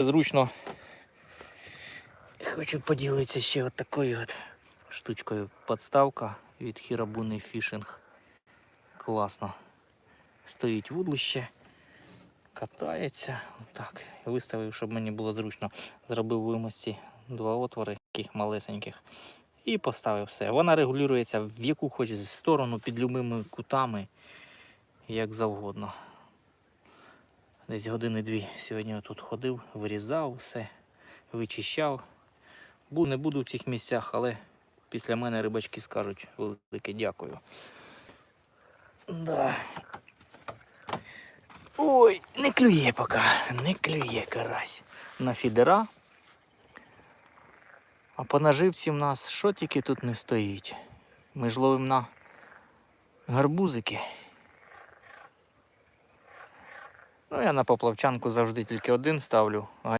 Зручно. Хочу поділитися ще от такою от штучкою. Подставка від Хірабуни Фішинг. Класно. Стоїть вудлище, катається. Отак. Виставив, щоб мені було зручно. Зробив вимості два отвори, таких малесеньких. І поставив все. Вона регулюється в яку хоч сторону під любими кутами, як завгодно. Десь години-дві сьогодні тут ходив, вирізав все, вичищав. Бу, не буду в цих місцях, але після мене рибачки скажуть велике дякую. Да. Ой, не клює поки, не клює карась. На фідера. А по наживці в нас що тільки тут не стоїть. Ми ж ловимо на гарбузики. Ну, я на поплавчанку завжди тільки один ставлю.